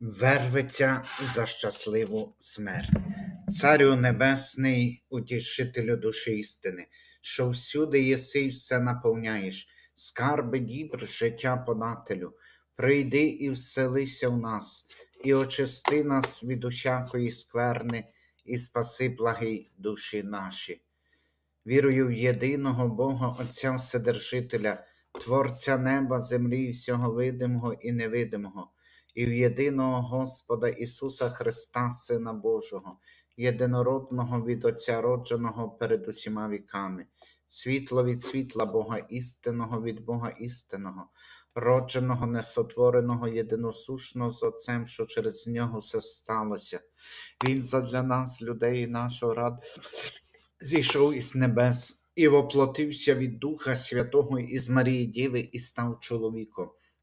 Верветься за щасливу смерть. Царю Небесний, утішителю душі істини, що всюди єси й все наповняєш, скарби дібр життя подателю, прийди і вселися в нас, і очисти нас від усякої скверни, і спаси благий душі наші. Вірую в єдиного Бога Отця Вседержителя, Творця неба, землі, і всього видимого і невидимого, і в єдиного Господа Ісуса Христа, Сина Божого, єдинородного від Отця родженого перед усіма віками, світло від світла Бога істинного від Бога істинного, родженого, несотвореного, єдиносушного з Отцем, що через нього все сталося. Він задля нас, людей, нашого ради зійшов із небес і воплотився від Духа Святого із Марії Діви і став чоловіком,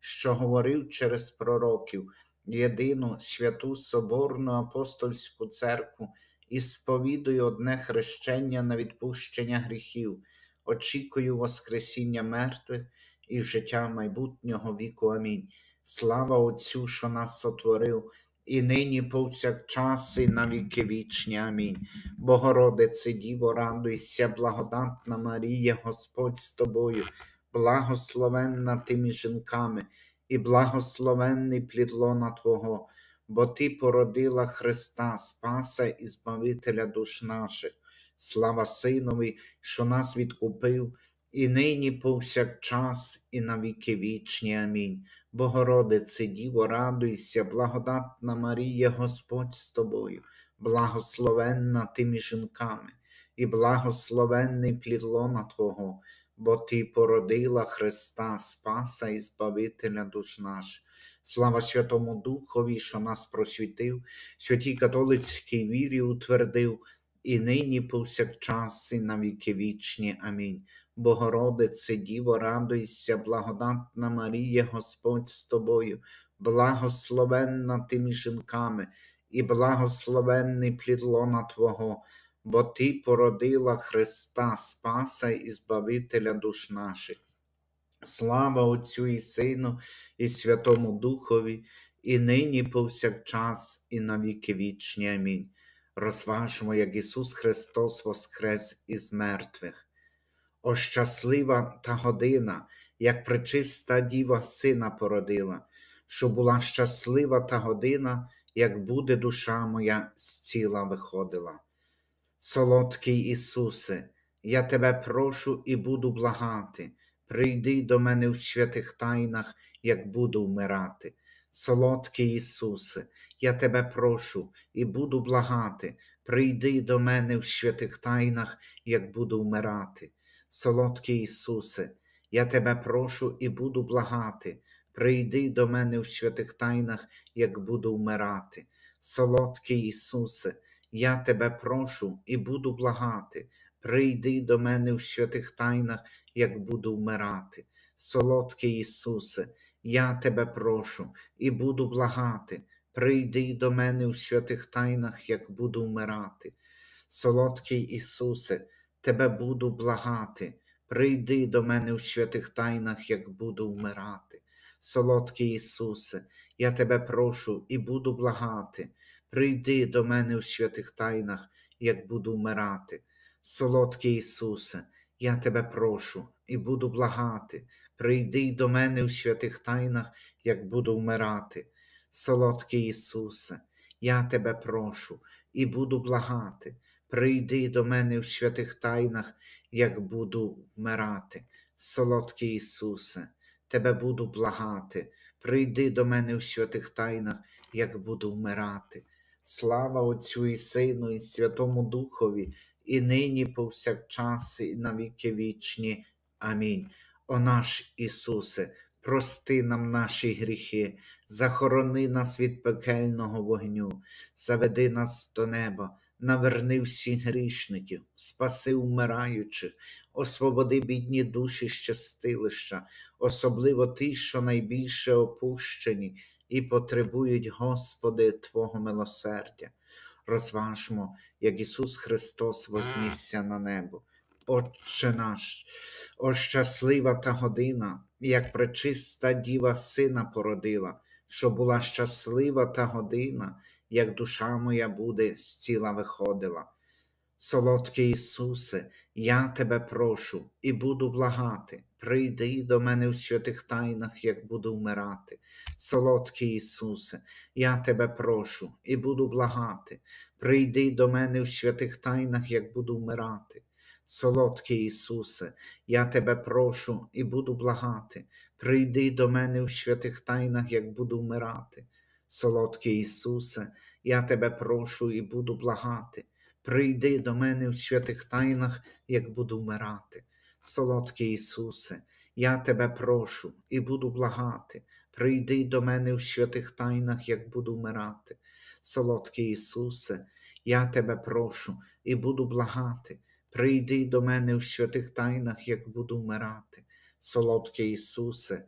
що говорив через пророків, єдину святу Соборну апостольську церкву і сповідую одне хрещення на відпущення гріхів, очікую Воскресіння мертвих і життя майбутнього віку. Амінь. Слава Отцю, що нас сотворив і нині повсякчас, і на віки вічні. Амінь. Богородице, Діво, радуйся, благодатна Марія, Господь з тобою, благословенна ти жінками, і благословенний плід лона Твого, бо Ти породила Христа, Спаса і Збавителя душ наших. Слава Синові, що нас відкупив, і нині повсякчас, і на віки вічні. Амінь. Богородице, Діво, радуйся, благодатна Марія, Господь з тобою, благословенна ти між жінками, і благословенний плід лона Твого, бо Ти породила Христа, Спаса і Збавителя душ наш. Слава Святому Духові, що нас просвітив, святій католицькій вірі утвердив, і нині повсякчас, і на віки вічні. Амінь. Богородице, Діво, радуйся, благодатна Марія, Господь з тобою, благословенна ти між жінками, і благословенний плід лона Твого, бо Ти породила Христа, Спаса і Збавителя душ наших. Слава Отцю і Сину, і Святому Духові, і нині повсякчас, і на віки вічні. Амінь. Розважмо, як Ісус Христос воскрес із мертвих. О, щаслива та година, як пречиста діва сина породила, що була щаслива та година, як буде душа моя з тіла виходила. Солодкий Ісусе, я тебе прошу і буду благати, прийди до мене в святих тайнах, як буду вмирати. Солодкий Ісусе, я тебе прошу і буду благати, прийди до мене в святих тайнах, як буду вмирати. Солодкий Ісусе, я тебе прошу і буду благати, прийди до мене в святих тайнах, як буду вмирати. Солодкий Ісусе, я тебе прошу і буду благати, прийди до мене в святих тайнах, як буду вмирати. Солодкий Ісусе, я тебе прошу і буду благати, прийди до мене в святих тайнах, як буду вмирати. Солодкий Ісусе, Тебе буду благати, прийди до мене в святих тайнах, як буду вмирати. Солодкий Ісусе, я тебе прошу і буду благати, прийди до мене в святих тайнах, як буду вмирати. Солодкий Ісусе, я тебе прошу і буду благати, прийди до мене в святих тайнах, як буду вмирати. Солодкий Ісусе, я тебе прошу і буду благати прийди до мене в святих тайнах, як буду вмирати. Солодкий Ісусе, Тебе буду благати, прийди до мене в святих тайнах, як буду вмирати. Слава Отцю і Сину, і Святому Духові, і нині, повсякчас, і на віки вічні. Амінь. О наш Ісусе, прости нам наші гріхи, захорони нас від пекельного вогню, заведи нас до неба, наверни всіх грішників, спаси вмираючих, освободи бідні душі щастилища, особливо ті, що найбільше опущені і потребують, Господи, Твого милосердя. Розважмо, як Ісус Христос вознісся на небо. Отче наш, о щаслива та година, як пречиста діва сина породила, що була щаслива та година, як душа моя буде з тіла виходила. Солодкий Ісусе, я тебе прошу і буду благати. Прийди до мене в святих тайнах, як буду вмирати. Солодкий Ісусе, я тебе прошу і буду благати. Прийди до мене в святих тайнах, як буду вмирати. Солодкий Ісусе, я тебе прошу і буду благати. Прийди до мене в святих тайнах, як буду вмирати. Солодкий Ісусе, я тебе прошу і буду благати. Прийди до мене в святих тайнах, як буду вмирати. Солодкий Ісусе, я тебе прошу і буду благати. Прийди до мене в святих тайнах, як буду вмирати. Солодкий Ісусе, я тебе прошу і буду благати. Прийди до мене в святих тайнах, як буду вмирати. Солодкий Ісусе,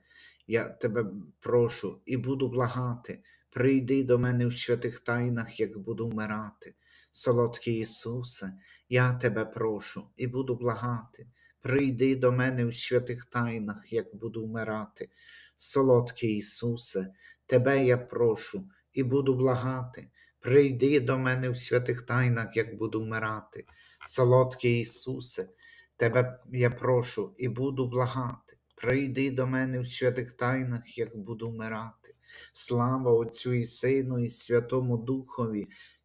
я тебе прошу і буду благати. Прийди до мене в святих тайнах, як буду вмирати. Солодкий Ісусе, я тебе прошу і буду благати. Прийди до мене у святих тайнах, як буду вмирати. Солодкий Ісусе, Тебе я прошу і буду благати. Прийди до мене в святих тайнах, як буду вмирати. Солодкий Ісусе, Тебе я прошу і буду благати. Прийди до мене в святих тайнах, як буду вмирати. Слава Отцю і Сину, і Святому Духові,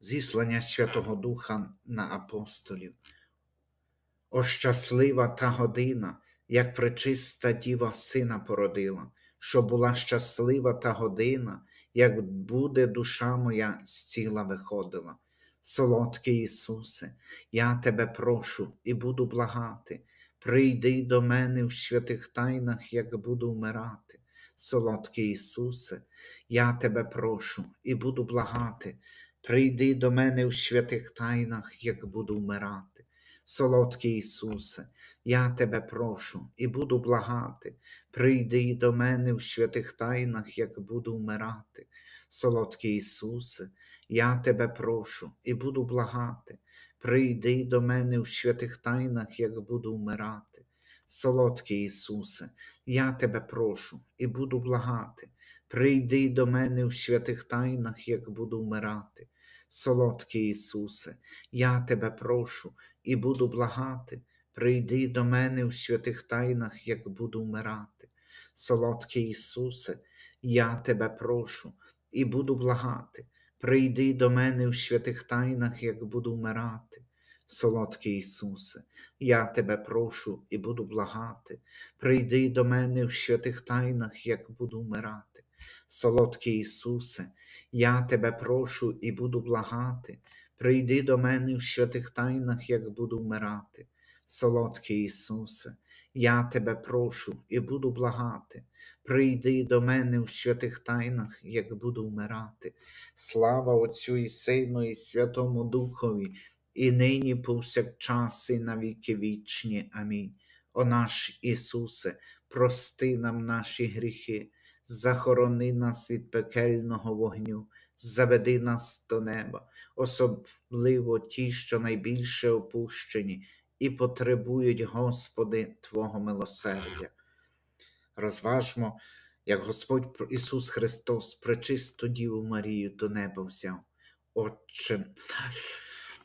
зіслання Святого Духа на апостолів. О щаслива та година, як пречиста діва сина породила, що була щаслива та година, як буде душа моя з тіла виходила. Солодкий Ісусе, я тебе прошу і буду благати. Прийди до мене в святих тайнах, як буду вмирати. Солодкий Ісусе, я тебе прошу і буду благати. Прийди до мене у святих тайнах, як буду вмирати. Солодкий Ісусе, я тебе прошу і буду благати. Прийди до мене в святих тайнах, як буду вмирати. Солодкий Ісусе, я тебе прошу і буду благати. Прийди до мене в святих тайнах, як буду вмирати. Солодкий Ісусе, я тебе прошу і буду благати. Прийди до мене в святих тайнах, як буду вмирати. Солодкий Ісусе, я тебе прошу і буду благати. Прийди до мене в святих тайнах, як буду вмирати. Солодкий Ісусе, я тебе прошу і буду благати. Прийди до мене в святих тайнах, як буду вмирати. Солодкий Ісусе, я тебе прошу і буду благати. Прийди до мене в святих тайнах, як буду вмирати. Солодкий Ісусе, я тебе прошу і буду благати. Прийди до мене в святих тайнах, як буду вмирати. Солодкий Ісусе, я тебе прошу і буду благати. Прийди до мене в святих тайнах, як буду вмирати. Слава Отцю і Сину, і Святому Духові, і нині повсякчас, і на віки вічні. Амінь. О наш Ісусе, прости нам наші гріхи, захорони нас від пекельного вогню, заведи нас до неба, особливо ті, що найбільше опущені і потребують, Господи, Твого милосердя. Розважмо, як Господь Ісус Христос пречисту Діву Марію до неба взяв. Отче,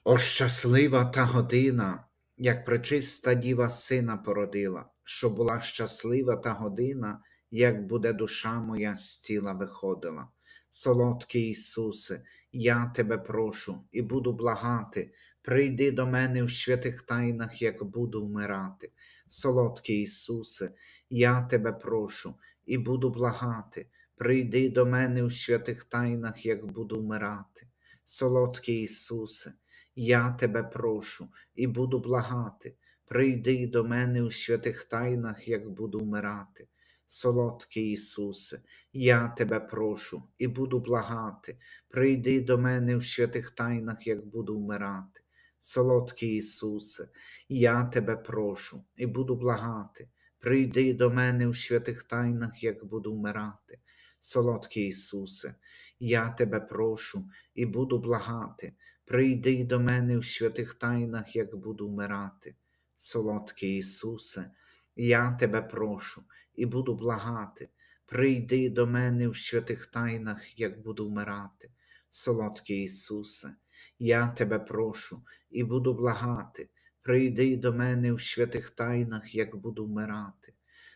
о щаслива та година, як пречиста діва сина породила, що була щаслива та година, як буде душа моя з тіла виходила. Солодкий Ісусе, я тебе прошу і буду благати. Прийди до мене в святих тайнах, як буду вмирати. Солодкий Ісусе, я тебе прошу і буду благати. Прийди до мене у святих тайнах, як буду вмирати. Солодкий Ісусе, я тебе прошу і буду благати. Прийди до мене у святих тайнах, як буду вмирати. Солодкий Ісусе, я тебе прошу і буду благати. Прийди до мене у святих тайнах, як буду вмирати. Солодкий Ісусе, я тебе прошу і буду благати. Прийди до мене у святих тайнах, як буду вмирати. Солодкий Ісусе, я тебе прошу і буду благати. Прийди до мене у святих тайнах, як буду вмирати. Солодкий Ісусе, я тебе прошу і буду благати. Прийди до мене у святих тайнах, як буду вмирати. Солодкий Ісусе, я тебе прошу і буду благати. Прийди до мене у святих тайнах, як буду вмирати.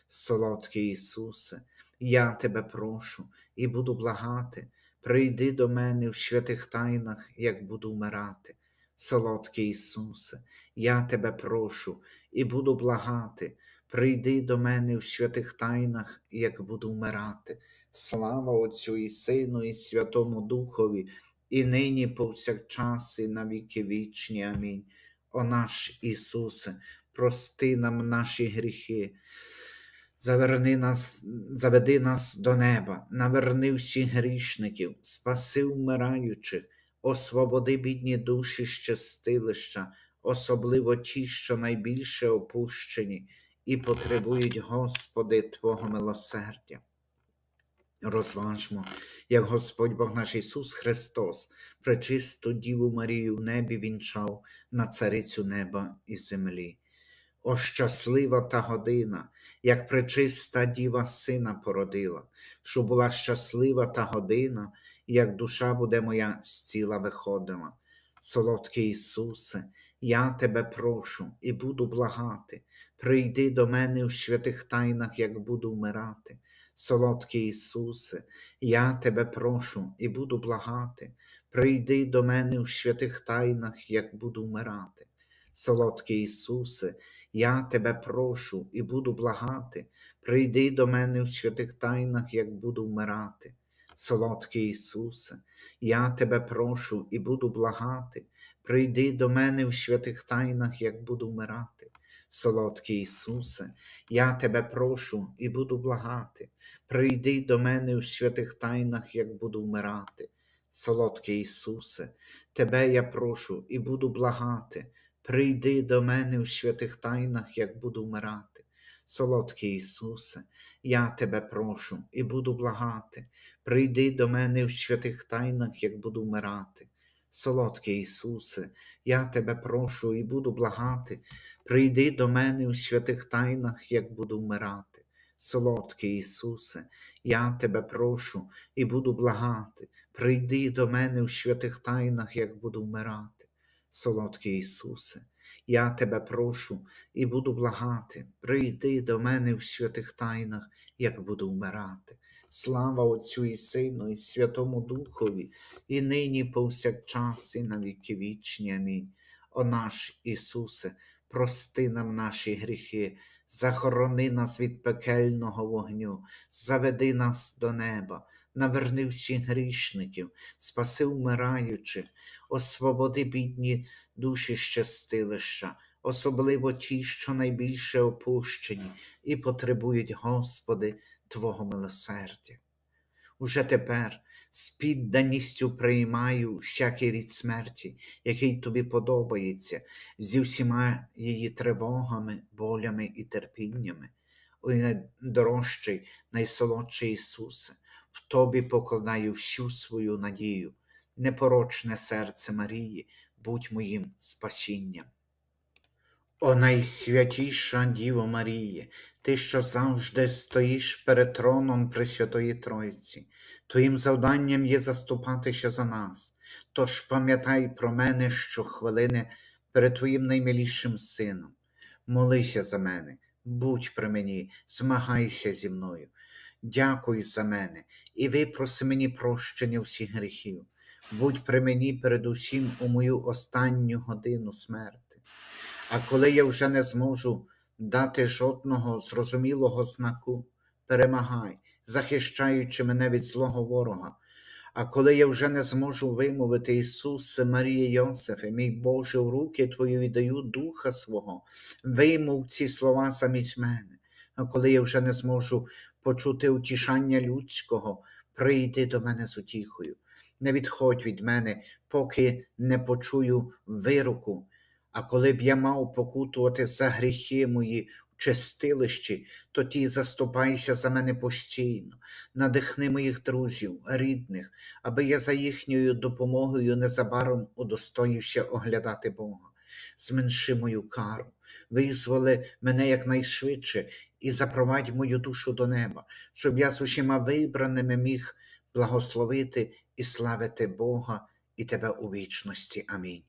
Солодкий Ісусе, я тебе прошу і буду благати. Прийди до мене в святих тайнах, як буду вмирати. Солодкий Ісусе, я тебе прошу і буду благати. Прийди до мене в святих тайнах, як буду вмирати. Слава Отцю і Сину, і Святому Духові, і нині повсякчас, і на віки вічні. Амінь. О наш Ісусе, прости нам наші гріхи. Заверни нас, заведи нас до неба, наверни всіх грішників, спаси вмираючих, освободи бідні душі щастилища, особливо ті, що найбільше опущені і потребують, Господи, Твого милосердя. Розважмо, як Господь Бог наш Ісус Христос, пречисту Діву Марію в небі вінчав на царицю неба і землі. О, щаслива та година, як пречиста діва сина породила, що була щаслива та година, як душа буде моя з тіла виходила. Солодкий Ісусе, я тебе прошу і буду благати. Прийди до мене у святих тайнах, як буду вмирати. Солодкий Ісусе, я тебе прошу і буду благати. Прийди до мене у святих тайнах, як буду вмирати. Солодкий Ісусе, я тебе прошу і буду благати. Прийди до мене в святих тайнах, як буду вмирати. Солодкий Ісусе, я тебе прошу і буду благати. Прийди до мене в святих тайнах, як буду вмирати. Солодкий Ісусе, я тебе прошу і буду благати. Прийди до мене у святих тайнах, як буду вмирати. Солодкий Ісусе, Тебе я прошу і буду благати. Прийди до мене у святих тайнах, як буду вмирати. Солодкий Ісусе, я тебе прошу і буду благати. Прийди до мене у святих тайнах, як буду вмирати. Солодкий Ісусе, я тебе прошу і буду благати. Прийди до мене у святих тайнах, як буду вмирати. Солодкий Ісусе, я тебе прошу і буду благати. Прийди до мене у святих тайнах, як буду вмирати. Солодкий Ісусе, я тебе прошу і буду благати. Прийди до мене у святих тайнах, як буду вмирати. Слава Отцю і Сину, і Святому Духові, і нині повсякчас, і на віки вічні. Амінь. О наш Ісусе, прости нам наші гріхи, захорони нас від пекельного вогню, заведи нас до неба, наверни всіх грішників, спаси вмираючих, освободи бідні душі щастилища, особливо ті, що найбільше опущені і потребують, Господи, Твого милосердя. Уже тепер з підданістю приймаю всякий рід смерті, який тобі подобається, зі всіма її тривогами, болями і терпіннями. Ой, найдорожчий, найсолодший Ісусе, в Тобі покладаю всю свою надію, непорочне серце Марії, будь моїм спасінням. О найсвятіша Діво Маріє, ти, що завжди стоїш перед троном Пресвятої Тройці, твоїм завданням є заступатися за нас. Тож пам'ятай про мене щохвилини перед Твоїм наймилішим сином. Молися за мене, будь при мені, змагайся зі мною. дякуй за мене і випроси мені прощення всіх гріхів. Будь при мені передусім у мою останню годину смерти. А коли я вже не зможу дати жодного зрозумілого знаку, перемагай, захищаючи мене від злого ворога. А коли я вже не зможу вимовити Ісусе, Марія Йосифе, мій Боже, в руки Твої віддаю Духа свого, вимов ці слова замість мене. А коли я вже не зможу почути утішання людського, прийди до мене з утіхою. Не відходь від мене, поки не почую вироку. А коли б я мав покутувати за гріхи мої чистилищі, ті заступайся за мене постійно, надихни моїх друзів, рідних, аби я за їхньою допомогою незабаром удостоївся оглядати Бога. Зменши мою кару, визволи мене якнайшвидше і запровадь мою душу до неба, щоб я з усіма вибраними міг благословити і славити Бога і Тебе у вічності. Амінь.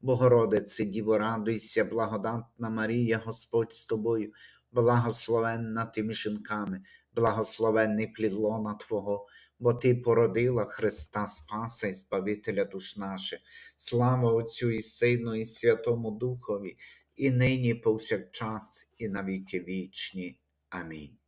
Богородице, Діво, радуйся, благодатна Марія, Господь з тобою, благословенна ти жінками, благословенний плід лона Твого, бо Ти породила Христа Спаса і Збавителя душ наших. Слава Отцю і Сину, і Святому Духові, і нині, повсякчас, і навіки вічні. Амінь.